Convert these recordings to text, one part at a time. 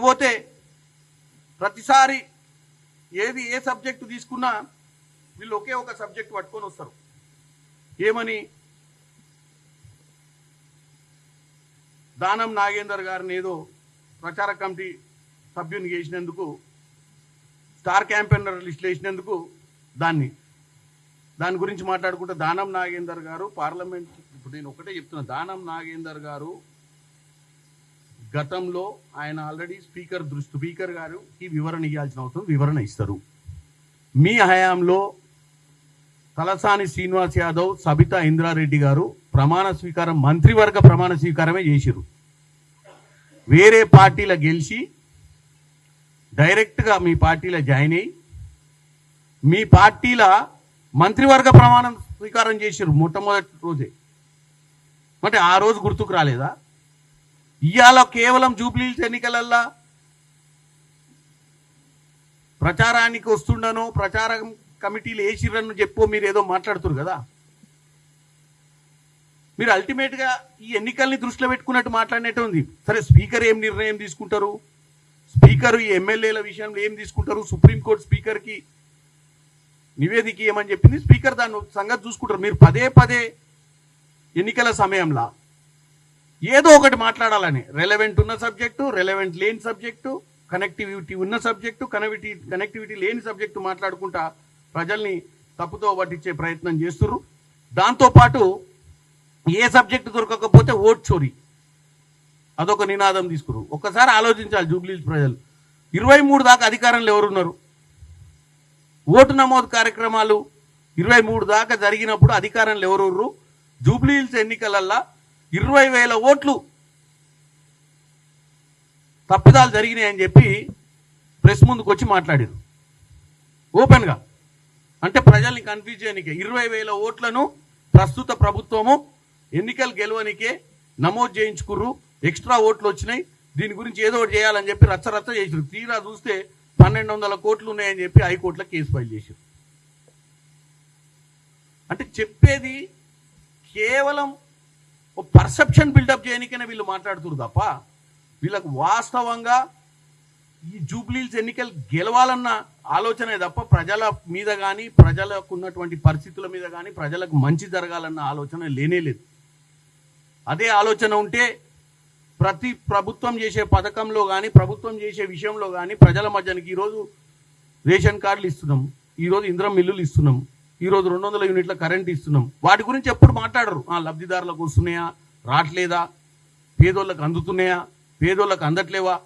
ఇకపోతే ప్రతిసారి ఏది ఏ సబ్జెక్టు తీసుకున్నా వీళ్ళు ఒకే ఒక సబ్జెక్ట్ పట్టుకొని వస్తారు. ఏమని? దానం నాగేందర్ గారిని ఏదో ప్రచార కమిటీ సభ్యుని చేసినందుకు స్టార్ క్యాంపెయినర్ లిస్ట్ వేసినందుకు దాన్ని. దాని గురించి మాట్లాడుకుంటే దానం నాగేందర్ గారు పార్లమెంట్ ఇప్పుడు నేను ఒకటే చెప్తున్నా దానం నాగేందర్ గారు గతంలో ఆయన ఆల్రెడీ స్పీకర్ దృష్టి స్పీకర్ గారు ఈ వివరణ ఇవ్వాల్సిన అవసరం వివరణ ఇస్తారు. మీ హయాంలో తలసాని శ్రీనివాస్ యాదవ్ సబితా ఇంద్రారెడ్డి గారు ప్రమాణ స్వీకారం మంత్రివర్గ ప్రమాణ స్వీకారమే చేసిరు వేరే పార్టీల గెలిచి డైరెక్ట్గా మీ పార్టీలో జాయిన్ అయ్యి మీ పార్టీల మంత్రివర్గ ప్రమాణం స్వీకారం చేసిరు మొట్టమొదటి రోజే. అంటే ఆ రోజు గుర్తుకు రాలేదా? ఇవాళ కేవలం జూబ్లీహిల్స్ ఎన్నికలల్లా ప్రచారానికి వస్తుండను ప్రచారం కమిటీలు వేసిరని చెప్పో మీరు ఏదో మాట్లాడుతురు కదా. మీరు అల్టిమేట్గా ఈ ఎన్నికల్ని దృష్టిలో పెట్టుకున్నట్టు మాట్లాడినట్టు ఉంది. సరే స్పీకర్ ఏం నిర్ణయం తీసుకుంటారు? స్పీకర్ ఈ ఎమ్మెల్యేల విషయంలో ఏం తీసుకుంటారు? సుప్రీంకోర్టు స్పీకర్కి నివేదిక ఏమని చెప్పింది. స్పీకర్ దాన్ని సంగతి చూసుకుంటారు. మీరు పదే పదే ఎన్నికల సమయంలో ఏదో ఒకటి మాట్లాడాలని. రెలవెంట్ ఉన్న సబ్జెక్టు రెలవెంట్ లేని సబ్జెక్టు కనెక్టివిటీ ఉన్న సబ్జెక్టు కనెక్టివిటీ కనెక్టివిటీ లేని సబ్జెక్టు మాట్లాడుకుంటా ప్రజల్ని తప్పుతో పట్టించే ప్రయత్నం చేస్తుర్రు. దాంతోపాటు ఏ సబ్జెక్టు దొరకకపోతే ఓట్ చోరీ. అదొక నినాదం తీసుకురు ఒక్కసారి ఆలోచించాలి జూబ్లీ ప్రజలు. ఇరవై మూడు దాకా అధికారంలో ఎవరున్నారు? ఓటు నమోదు కార్యక్రమాలు ఇరవై మూడు దాకా జరిగినప్పుడు అధికారంలో ఎవరుర్రు? జూబ్లీహిల్స్ ఎన్నికలల్లా ఇరవై వేల ఓట్లు తప్పిదాలు జరిగినాయని చెప్పి ప్రెస్ ముందుకు వచ్చి మాట్లాడారు. ఓపెన్గా. అంటే ప్రజల్ని కన్ఫ్యూజ్ చేయనికే. ఇరవై వేల ఓట్లను ప్రస్తుత ప్రభుత్వము ఎన్నికలు గెలవనికే నమోదు చేయించుకుర్రు. ఎక్స్ట్రా ఓట్లు వచ్చినాయి. దీని గురించి ఏదో ఒకటి చేయాలని చెప్పి రచ్చ చేసారు తీరా చూస్తే పన్నెండు వందల కోట్లు ఉన్నాయని చెప్పి హైకోర్టులో కేసు ఫైల్ చేశారు అంటే చెప్పేది కేవలం ఓ పర్సెప్షన్ బిల్డప్ చేయనికైనా వీళ్ళు మాట్లాడుతురు తప్ప వీళ్ళకు వాస్తవంగా ఈ జూబ్లీల్స్ ఎన్నికలు గెలవాలన్న ఆలోచనే తప్ప ప్రజల మీద కానీ ప్రజలకు ఉన్నటువంటి పరిస్థితుల మీద కానీ ప్రజలకు మంచి జరగాలన్న ఆలోచన లేనే లేదు. అదే ఆలోచన ఉంటే ప్రతి ప్రభుత్వం చేసే పథకంలో కానీ ప్రభుత్వం చేసే విషయంలో కానీ ప్రజల మధ్యనికి ఈరోజు రేషన్ కార్డులు ఇస్తున్నాం. ఈరోజు ఇంద్రం మిల్లులు ఇస్తున్నాం. ఈరోజు రెండు వందల యూనిట్ల కరెంట్ ఇస్తున్నాం. వాటి గురించి ఎప్పుడు మాట్లాడరు. ఆ లబ్ధిదారులకు వస్తున్నాయా? రావట్లేదా? పేదోళ్ళకి అందుతున్నాయా? పేదోళ్ళకి అందట్లేవా?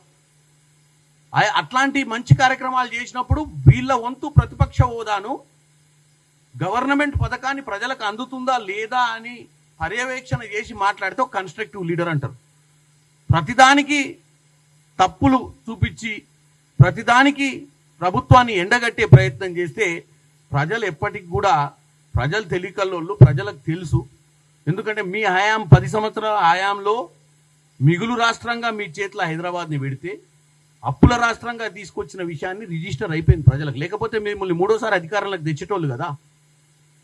అట్లాంటి మంచి కార్యక్రమాలు చేసినప్పుడు వీళ్ళ వంతు ప్రతిపక్ష హోదాను గవర్నమెంట్ పథకాన్ని ప్రజలకు అందుతుందా లేదా అని పర్యవేక్షణ చేసి మాట్లాడితే ఒక కన్స్ట్రక్టివ్ లీడర్ అంటారు. ప్రతిదానికి తప్పులు చూపించి ప్రతిదానికి ప్రభుత్వాన్ని ఎండగట్టే ప్రయత్నం చేస్తే ప్రజలు ఎప్పటికి కూడా ప్రజలు తెలియకల్లోళ్ళు ప్రజలకు తెలుసు. ఎందుకంటే మీ హయాం పది సంవత్సరాల హయాంలో మిగులు రాష్ట్రంగా మీ చేతిలో హైదరాబాద్ని పెడితే అప్పుల రాష్ట్రంగా తీసుకొచ్చిన విషయాన్ని రిజిస్టర్ అయిపోయింది ప్రజలకు. లేకపోతే మిమ్మల్ని మూడోసారి అధికారంలోకి తెచ్చేటోళ్ళు కదా.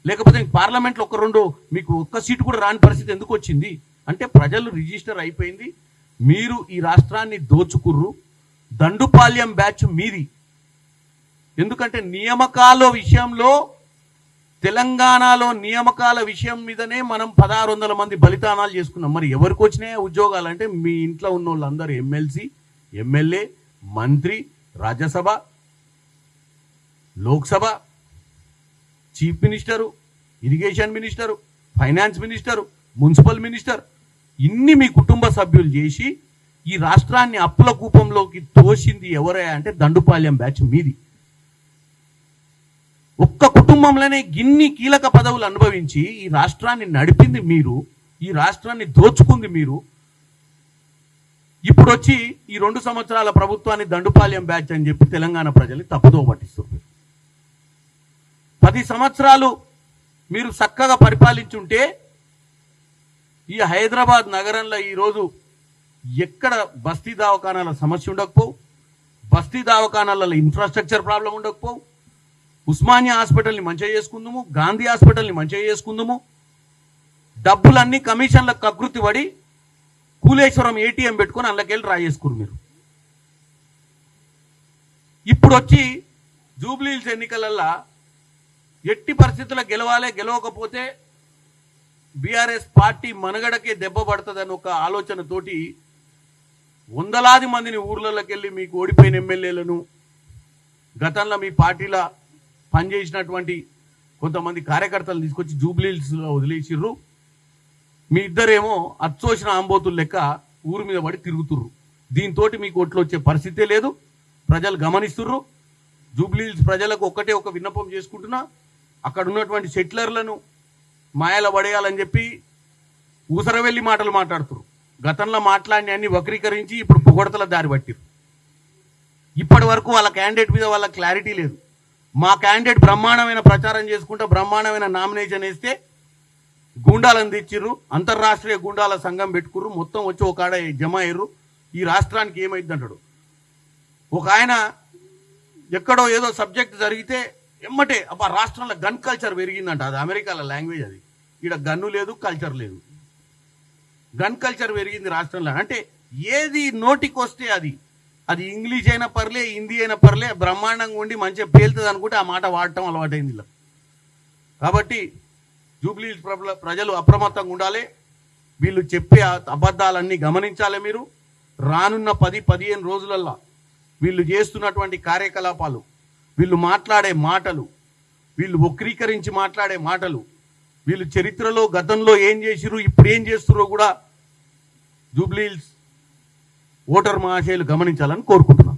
లేకపోతే పార్లమెంట్లో ఒక రెండు మీకు ఒక్క సీటు కూడా రాని పరిస్థితి ఎందుకు వచ్చింది? అంటే ప్రజలు రిజిస్టర్ అయిపోయింది. మీరు ఈ రాష్ట్రాన్ని దోచుకుర్రు. దండుపాల్యం బ్యాచ్ మీది. ఎందుకంటే నియామకాల విషయంలో తెలంగాణలో నియామకాల విషయం మీదనే మనం పదహారు వందల మంది బలితానాలు చేసుకున్నాం. మరి ఎవరికి వచ్చినాయి ఉద్యోగాలు? అంటే మీ ఇంట్లో ఉన్న వాళ్ళందరూ ఎమ్మెల్సీ ఎమ్మెల్యే మంత్రి Rajya Sabha Lok Sabha chief minister irrigation minister finance minister municipal minister ఇన్ని మీ కుటుంబ సభ్యులు చేసి ఈ రాష్ట్రాన్ని అప్పుల కూపంలోకి తోసింది ఎవరే అంటే దండుపాల్యం బ్యాచ్ మీది. ఒక్క కుటుంబంలోనే గిన్ని కీలక పదవులు అనుభవించి ఈ రాష్ట్రాన్ని నడిపింది మీరు ఈ రాష్ట్రాన్ని దోచుకుంది మీరు. ఇప్పుడు వచ్చి ఈ రెండు సంవత్సరాల ప్రభుత్వాన్ని దండుపాల్యం బ్యాచ్ అని చెప్పి తెలంగాణ ప్రజల్ని తప్పుదో పట్టిస్తున్నారు పది సంవత్సరాలు మీరు చక్కగా పరిపాలించుంటే ఈ హైదరాబాద్ నగరంలో ఈరోజు ఎక్కడ బస్తీ దవాఖానాల సమస్య ఉండకపోవు బస్తీ దవాఖానాలలో ఇన్ఫ్రాస్ట్రక్చర్ ప్రాబ్లం ఉండకపోవు ఉస్మానియా హాస్పిటల్ని మంచిగా చేసుకుందాము గాంధీ హాస్పిటల్ని మంచిగా చేసుకుందాము. డబ్బులన్నీ కమిషన్లకు కకృతి పడి కూలేశ్వరం ఏటీఎం పెట్టుకొని అందులోకెళ్ళి డ్రా చేసుకురు మీరు. ఇప్పుడు వచ్చి జూబ్లీహిల్స్ ఎన్నికలల్లా ఎట్టి పరిస్థితుల్లో గెలవాలే గెలవకపోతే బీఆర్ఎస్ పార్టీ మనుగడకే దెబ్బ పడుతుందని ఒక ఆలోచనతోటి వందలాది మందిని ఊర్లలోకి వెళ్ళి మీకు ఓడిపోయిన ఎమ్మెల్యేలను గతంలో మీ పార్టీలో పనిచేసినటువంటి కొంతమంది కార్యకర్తలు తీసుకొచ్చి జూబ్లీస్లో వదిలేసిర్రు. మీ ఇద్దరేమో అచ్చోసిన ఆంబోతులు లెక్క ఊరు మీద పడి తిరుగుతుర్రు. దీంతో మీకు ఓట్లు వచ్చే పరిస్థితే లేదు. ప్రజలు గమనిస్తుర్రు. జూబ్లీహిల్స్ ప్రజలకు ఒక్కటే ఒక విన్నపం చేసుకుంటున్నా. అక్కడ ఉన్నటువంటి సెటిలర్లను మాయల పడేయాలని చెప్పి ఊసరవెల్లి మాటలు మాట్లాడుతురు గతంలో మాట్లాడిన అన్ని వక్రీకరించి ఇప్పుడు పొగడతల దారి పట్టిరు ఇప్పటి వరకు వాళ్ళ క్యాండిడేట్ మీద వాళ్ళ క్లారిటీ లేదు. మా క్యాండిడేట్ బ్రహ్మాండమైన ప్రచారం చేసుకుంటూ బ్రహ్మాండమైన నామినేషన్ వేస్తే గూండాలను తెచ్చిర్రు అంతర్రాష్ట్రీయ గూండాల సంఘం పెట్టుకుర్రు మొత్తం వచ్చి ఒక ఆడ జమ అయ్యారు ఈ రాష్ట్రానికి ఏమైంది అంటాడు. ఒక ఆయన ఎక్కడో ఏదో సబ్జెక్ట్ జరిగితే ఎమ్మటే అబ్బా రాష్ట్రంలో గన్ కల్చర్ పెరిగిందంట. అది అమెరికాలో లాంగ్వేజ్ అది. ఇక్కడ గన్ను లేదు కల్చర్ లేదు. గన్ కల్చర్ పెరిగింది రాష్ట్రంలో. అంటే ఏది నోటికి వస్తే అది. అది ఇంగ్లీష్ అయినా పర్లే హిందీ అయినా పర్లే బ్రహ్మాండంగా ఉండి మంచిగా పేలుతుంది అనుకుంటే ఆ మాట వాడటం అలవాటైంది ఇలా. కాబట్టి జూబ్లీ ప్రజలు అప్రమత్తంగా ఉండాలి. వీళ్ళు చెప్పే అబద్ధాలన్నీ గమనించాలి మీరు. రానున్న పది పదిహేను రోజులల్లో వీళ్ళు చేస్తున్నటువంటి కార్యకలాపాలు వీళ్ళు మాట్లాడే మాటలు వీళ్ళు వక్రీకరించి మాట్లాడే మాటలు వీళ్ళు చరిత్రలో గతంలో ఏం చేసిరు ఇప్పుడు ఏం చేస్తురో కూడా జూబ్లీహిల్స్ ఓటర్ మహాశయులు గమనించాలని కోరుకుంటున్నాను